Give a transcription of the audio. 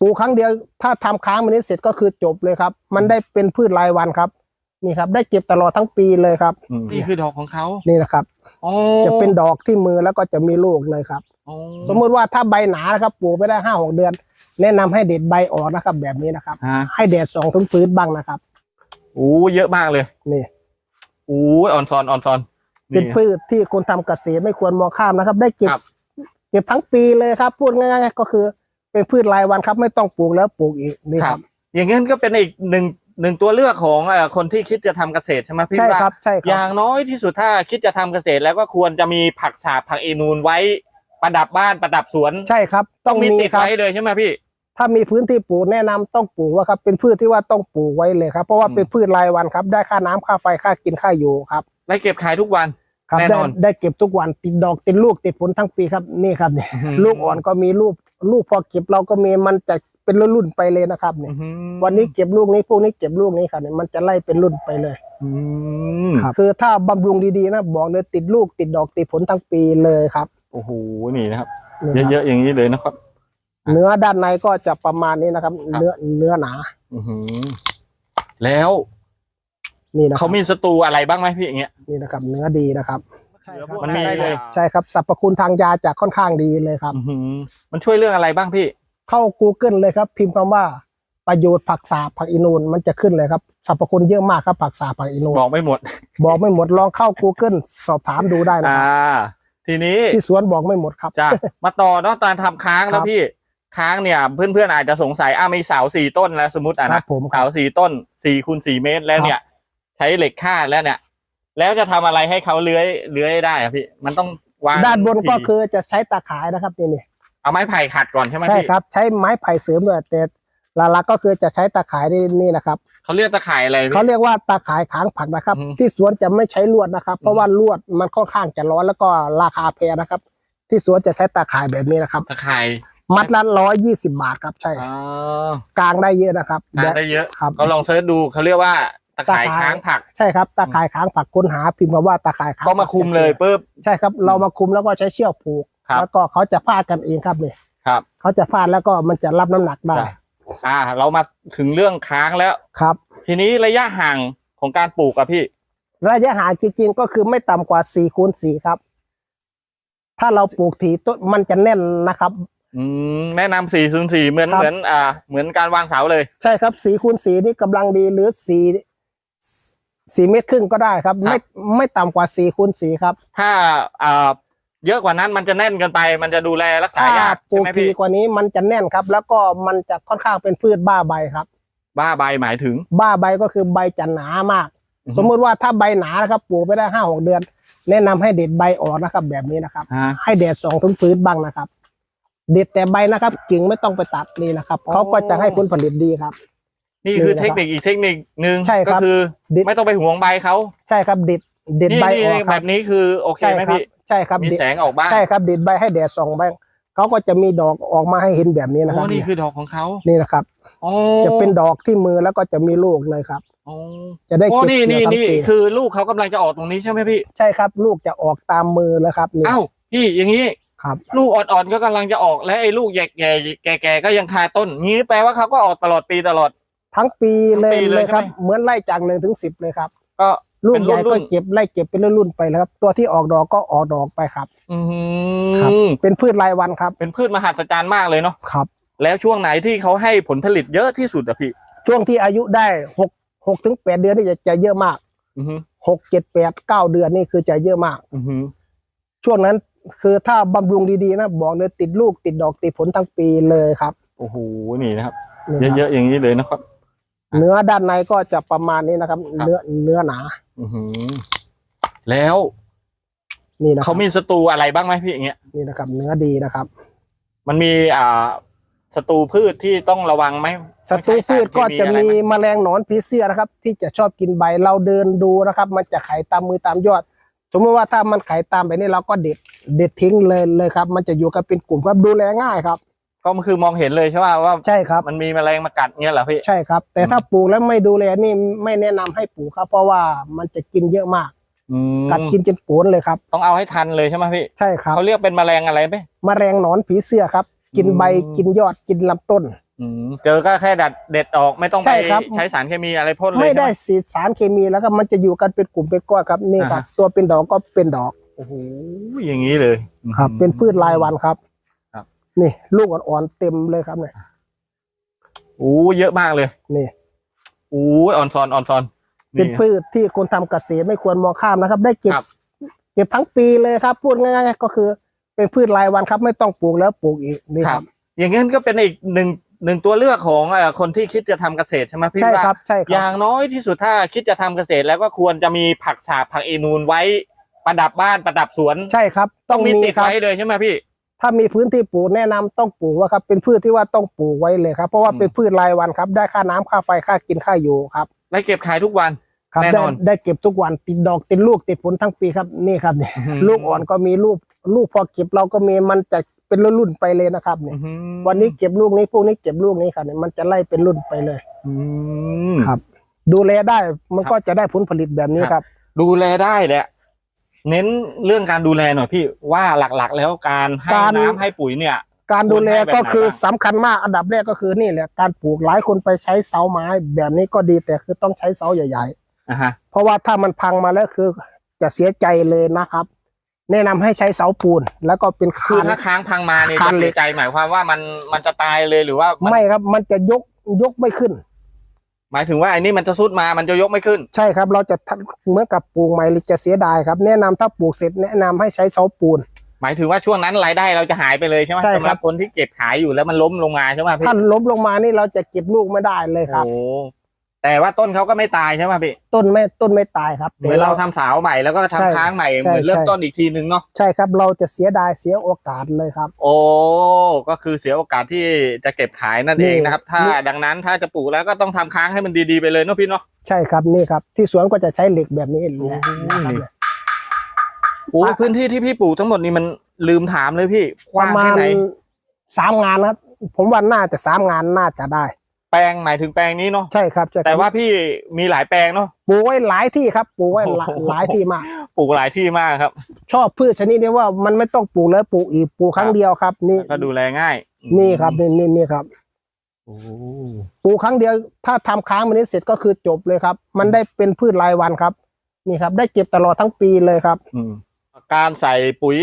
ปลูกครั้งเดียวถ้าทำค้างมันนี้เสร็จก็คือจบเลยครับ มันได้เป็นพืชรายวันครับ นี่ครับ ได้เก็บตลอดทั้งปีเลยครับอืมนี่คือดอกของเขานี่นะครับอ๋อจะเป็นดอกที่มือแล้วก็จะมีลูกเลยครับอ๋อสมมุติว่าถ้าใบหนานะครับปลูกไปได้ห้าหกเดือน แนะนำให้เด็ดใบออกนะครับ แบบนี้นะครับฮะให้แดดส่องถึงพื้นบ้างนะครับโอ้เยอะมากเลยนี่โอ้ยออนซอนออนซอน เป็นพืชที่คนทำเกษตรไม่ควรมองข้ามนะครับ ได้เก็บครับเก็บทั้งปีเลยครับ พูดง่ายๆก็คือ เป็นพืชรายวันครับ ไม่ต้องปลูกแล้วปลูกอีกนี่คครัรับบอย่างนั้นก็เป็นอีกหนึ่งหนึ่งตัวเลือกของเอ่อคนที่คิดจะทำเกษตรใช่ไหมพี่ใช่ว่าครับใช่คอรับย่างน้อยที่สุดถ้าคิดจะทำเกษตรแล้วก็ควรจะมีผักสาบผักเอนูนไว้ประดับบ้านประดับสวนใช่ครับ ต้องมีติดครับไว้เลยใช่ไหมพี่ ถ้ามีพื้นที่ปลูกแนะนำต้องปลูกว่าครับเป็นพืชที่ว่าต้องปลูกไว้เลยครับ เพราะว่าอืมเป็นพืชรายวันครับ ได้ค่าน้ำค่าไฟค่ากินค่าอยู่ครับไว้เก็บขายทุกวันครับแน่ได้นอนได้เก็บทุกวันติดดอกติดลูกติดผลทั้งปีครับนี่ครับเนี่ยอื้อหือลูกอ่อนก็มีลูก ลูกพอเก็บเราก็มีมันจะเป็นรุ่นๆไปเลยนะครับเนี่ยอื้อหือวันนี้เก็บลูกนี้พวกนี้เก็บลูกนี้ครับเนี่ยมันจะไล่เป็นรุ่นไปเลยอืมครับคือถ้าบำรุงดีๆนะบอกเลยติดลูกติดดอกติดผลทั้งปีเลยครับโอ้โหนี่นะครับนี่ครับเยอะๆอย่างนี้เลยนะครับ เนื้อด้านในก็จะประมาณนี้นะครับครับเนื้อเนื้อหนาอือหือแล้ว นี่นะครัเขาบมีศัตรูอะไรบ้างไหมพี่อย่างเงี้ยนี่นะครับ เนื้อดีนะครับ ใช่ครับมันมีเลย ใช่ครับสรรพคุณทางยาจะค่อนข้างดีเลยครับ อื้อหือมันช่วยเรื่องอะไรบ้างพี่ เข้า Google เลยครับ พิมพ์คำว่าประโยชน์ผักสาบผักอินูนมันจะขึ้นเลยครับสรรพคุณเยอะมากครับผักสาบผักอินูนบอกไม่หมด บอกไม่หมดลองเข้า Google สอบถามดูได้นะอ่า ครับทีนี้ที่สวนบอกไม่หมดครับจะมาต่อเนาะตอนทำค้างครัแล้วบพี่ค้างเนี่ย เพื่อนๆอาจจะสงสัยอ่ามีเสาสี่ต้นแล้วสมมติอะครันะบผมคเสารับสี่ต้นสี่คูณสี่เมตรแล้วเนี่ย ใช้เหล็กคาดแล้วเนี่ย แล้วจะทำอะไรให้เขาเลื้อยเลื้อยได้อะพี่ มันต้องวางด้านบนก็ถี่คือจะใช้ตาข่ายนะครับนี่นี่เอาไม้ไผ่ขัดก่อนใช่ไหมใช่พี่ครับ ใช้ไม้ไผ่เสริมด้วยแต่หลักๆก็คือจะใช้ตาข่ายนี่นี่นะครับ เขาเรียกตะข่ายอะไรพี่ เขาเรียกว่าตาข่ายค้างผักนะครับ อืมที่สวนจะไม่ใช้ลวดนะครับ เพราะว่าลวดมันค่อนข้างจะร้อนแล้วก็ราคาแพงนะครับ ที่สวนจะใช้ตาข่ายแบบนี้นะครับ ตะข่ายมัดละร้อยยี่สิบาทครับใช่ อ๋อกลางได้เยอะนะครับทานได้เยอะ ครับ ก็ลองเสิร์ชดูเขาเรียกว่า ตะข่ายตะข่ายค้างผัก ใช่ครับตาข่ายค้างผักค้นหาพิมพ์คำว่าตาข่ายค้างก็มาคุมเลยปุ๊บใช่ครับ เรามาคุมแล้วก็ใช้เชือกผูกครับแล้วก็เขาจะพาดกันเองครับเนี่ยครับเขาจะพาดแล้วก็มันจะรับน้ำหนักได้จ้ะอ่า เรามาถึงเรื่องค้างแล้วครับ ทีนี้ระยะห่างของการปลูกอะพี่ ระยะห่างจริงๆก็คือไม่ต่ำกว่าสี่คูณสี่ครับ ถ้าเราปลูกถี่ต้นมันจะแน่นนะครับอืมแนะนำสี่ศูนย์สี่เหมือนครับเหมือน อ่า เหมือนการวางเสาเลย ใช่ครับสี่คูณสี่นี่กำลังดีหรือสี่ สี่เมตรครึ่งก็ได้ครับ ไม่ไม่ต่ำกว่าสี่คูณสี่ครับ ถ้าอ่าเยอะกว่านั้นมันจะแน่นเกินไป มันจะดูแลรักษาถ้ายากปลูใช่กไหมถี่พี่กว่านี้มันจะแน่นครับ แล้วก็มันจะค่อนข้างเป็นพืชบ้าใบครับ บ้าใบหมายถึง บ้าใบก็คือใบจะหนามากอือฮึสมมุติว่าถ้าใบหนานะครับปลูกไปได้ห้าหกเดือน แนะนำให้เด็ดใบออกนะครับ แบบนี้นะครับฮะให้แดดส่องถึงพื้นบ้างนะครับ เด็ดแต่ใบนะครับกิ่งไม่ต้องไปตัดนี่นะครับอ๋อเขาก็จะให้ผลผลิตดีครับ นี่คือนี่นะครับเทคนิคอีกเทคนิคหนึ่งใช่คก็รับคือ ดิดไม่ต้องไปห่วงใบเขาใช่ครับเด็ดเด็ดนี่ใบนี่ออกนี่คแบรับบนี้คือโอเคใช่ไหมครับพี่ใช่ครับมีเด็ดแสงออกบ้างใช่ครับเด็ดใบให้แดดส่องบ้างเขาก็จะมีดอกออกมาให้เห็นแบบนี้นะคโอ้รับนี่คือดอกของเขานี่นะครับ อ๋อจะเป็นดอกที่มือแล้วก็จะมีลูกเลยครับ อ๋อจะได้โอ้เก็บนี่เกี่นี่ยวทั้งนี่ปีคือลูกเขากำลังจะออกตรงนี้ใช่ไหมพี่ใช่ครับลูกจะออกตามมือแล้วครับนี่เอ้าพี่อย่างนี้ ครับ ลูกอ่อนๆก็กำลังจะออกและไอ้ลูกแก่ๆแก่ๆก็ยังคาต้นงี้แปลว่าเขาก็ออกตลอดปีตลอด ทั้งปีเลทั้งยปีเลยเลยครับ ใช่ไหม เหมือนไล่จากหนึ่งถึงสิบเลยครับก็ลูกเป็นใหญ่รุ่ก็นๆเก็บไล่เก็บเป็นรุ่นๆไปแล้วครับ ตัวที่ออกดอกก็ออกดอกไปครับ อืครับมเป็นพืชรายวันครับเป็นพืชมหัศจรรย์มากเลยเนาะครับ แล้วช่วงไหนที่เขาให้ผลผลิตเยอะที่สุดอะพี่ช่วงที่อายุได้หกหกถึงแปดเดือนนี่จะจะเยอะมากอือฮึหกเจ็ดแปดเก้าเดือนนี่คือจะเยอะมาก อือฮึช่วงนั้นคือถ้าบำรุงดีๆนะบอกเลยติดลูกติดดอกติดผลทั้งปีเลยครับโอ้โหนี่นะครับ นี่ครับเยอะๆอย่างนี้เลยนะครับ เนื้อด้านในก็จะประมาณนี้นะครับครับเนื้อเนื้อหนาอือฮึแล้วนี่นะคเขารับมีศัตรูอะไรบ้างไหมพี่อย่างเงี้ยนี่นะครับ เนื้อดีนะครับ มันมีอ่าศัตรูพืชที่ต้องระวังไหมศัตรูพืชก็จะมีต้องใช้สารเคแมลงหนอนผีเสื้อนะครับ ที่จะชอบกินใบเราเดินดูนะครับ มันจะไข่ตามมือตามยอดสมมติว่าถ้ามันไข่ตามไปนี่เราก็เด็ดเด็ดทิ้งเลยเลยครับ มันจะอยู่กันเป็นกลุ่มครับดูแลง่ายครับ ก็มันคือมองเห็นเลยใช่ไหมว่าใช่ครับ มันมีแมลงมากัดเงี้ยเหรอพี่ใช่ครับ แต่ถ้าปลูกแล้วไม่ดูแลนี่ไม่แนะนำให้ปลูกครับ เพราะว่ามันจะกินเยอะมากอืมกัดกินจนโกนเลยครับ ต้องเอาให้ทันเลยใช่ไหมพี่ใช่ครับเขาเรียกเป็นแมลงอะไรไหมแมลงหนอนผีเสื้อครับ กินใบอืมกินยอดกินลำต้นอืมเจอก็แค่ดัดเด็ดออกไม่ต้องใช่ไปครับใช้สารเคมีอะไรพ่นเลยไม่ได้ใช่หสีดสารเคมีแล้วก็มันจะอยู่กันเป็นกลุ่มเป็นก้อนครับนี่ครับอ่าฮะตัวเป็นดอกก็เป็นดอกโอ้โหอย่างนี้เลยครับ เป็นพืชรายวันครับครับ นี่ ลูกอ่อนๆเต็มเลยครับเนี่ยโอ้เยอะมากเลยนี่โอ้ออนซอนออนซอนเป็นนี่พืชที่คนทำเกษตรไม่ควรมองข้ามนะครับ ได้เก็บครับเก็บทั้งปีเลยครับ พูดง่ายๆก็คือ เป็นพืชรายวันครับ ไม่ต้องปลูกแล้วปลูกอีกนี่คครัรับบอย่างนั้นก็เป็นอีกหนึ่งหนึ่งตัวเลือกของเอ่อคนที่คิดจะทำเกษตรใช่ไหมพี่ใช่ว่าครับใช่คอรับย่างน้อยที่สุดถ้าคิดจะทำเกษตรแล้วก็ควรจะมีผักฉาบผักเอนูนไว้ประดับบ้านประดับสวนใช่ครับ ต้องมีติดครับไว้เลยใช่ไหมพี่ ถ้ามีพื้นที่ปลูกแนะนำต้องปลูกว่าครับ เป็นพืชที่ว่าต้องปลูกไว้เลยครับ เพราะว่าอืมเป็นพืชรายวันครับ ได้ค่าน้ำค่าไฟค่ากินค่าอยู่ครับ ได้เก็บขายทุกวันครับแน่ได้นอนได้เก็บทุกวันติดดอกติดลูกติดผลทั้งปีครับนี่ครับเนี่ยอื้อหือลูกอ่อนก็มีลูกลูกพอเก็บเราก็มีมันจะเป็นรุ่นๆไปเลยนะครับเนี่ยอื้อหือวันนี้เก็บลูกนี้พวกนี้เก็บลูกนี้ครับเนี่ยมันจะไล่เป็นรุ่นไปเลยอืมครับ ดูแลได้มันครับก็จะได้ผลผลิตแบบนี้ครับครับดูแลได้แหละ เน้นเรื่องการดูแลหน่อยพี่ว่าหลักๆ แล้วการให้การ น้ำให้ปุ๋ยเนี่ย การดูแลควรให้แบบก็คือไหนบ้างสำคัญมากอันดับแรกก็คือนี่แหละการปลูกหลายคนไปใช้เสาไม้ แบบนี้ก็ดีแต่คือต้องใช้เสาใหญ่ อะฮะ ๆ เพราะว่าถ้ามันพังมาแล้วคือจะเสียใจเลยนะครับ แนะนำให้ใช้เสาปูนแล้วก็เป็นคือคานถ้าค้างพังมาเนี่ยคาจะนเหล็เสีก ยใจหมายความว่ามันมันจะตายเลยหรือว่ามันไม่ครับมันจะยกยกไม่ขึ้น หมายถึงว่าไอ้นี่มันจะซุดมามันจะยกไม่ขึ้น ใช่ครับ เราจะทำเหมื่อนกับปลูกใหม่หรือจะเสียดายครับ แนะนำถ้าปลูกเสร็จแนะนำให้ใช้เสาปูน หมายถึงว่าช่วงนั้นรายได้เราจะหายไปเลยใช่ไหมใช่ครับสำหรับคนที่เก็บขายอยู่แล้วมันล้มลงมาใช่ไหมพี่ถ้าล้มลงมานี่เราจะเก็บลูกไม่ได้เลยครับโอ้ แต่ว่าต้นเขาก็ไม่ตายใช่ไหมพี่ต้นไม่ต้นไม่ตายครับเหมือนเราทำสาวใหม่แล้วก็ทำใช่ค้างใหม่ใช่เหมือนเริ่มใช่ต้นอีกทีนึงเนาะใช่ครับเราจะเสียดายเสียโอกาสเลยครับ โอ้ก็คือเสียโอกาสที่จะเก็บขายนั่นนี่เองนะครับ ถ้านี่ดังนั้นถ้าจะปลูกแล้วก็ต้องทำค้างให้มันดีๆไปเลยเนาะพี่เนาะใช่ครับนี่ครับ ที่สวนก็จะใช้เหล็กแบบนี้แหละโอ้โหนะครับโอ้พื้นที่ที่พี่ปลูกทั้งหมดนี่มันลืมถามเลยพี่กปว้าระงมาแค่ณไหนสามงานครับ ผมว่าน่าจะสามงานน่าจะได้ แปลงหมายถึงแปลงนี้เนาะใช่ครับใช่ครับแต่ว่าพี่มีหลายแปลงเนาะปลูกไว้หลายที่ครับปลูกไว้หลายโอ้โหหลายที่มาก ปลูกหลายที่มากครับ ชอบพืชชนิดนี้ว่ามันไม่ต้องปลูกแล้วปลูกอีกปลูกครั้คงรับเดียวครับ นี่ก็ดูแลง่าย นี่ครับนี่นี่นี่ครับโอ้ปลูกครั้งเดียว ถ้าทำค้างมันนี้เสร็จก็คือจบเลยครับ มันได้เป็นพืชรายวันครับ นี่ครับ ได้เก็บตลอดทั้งปีเลยครับอืมการใส่ปุ๋ย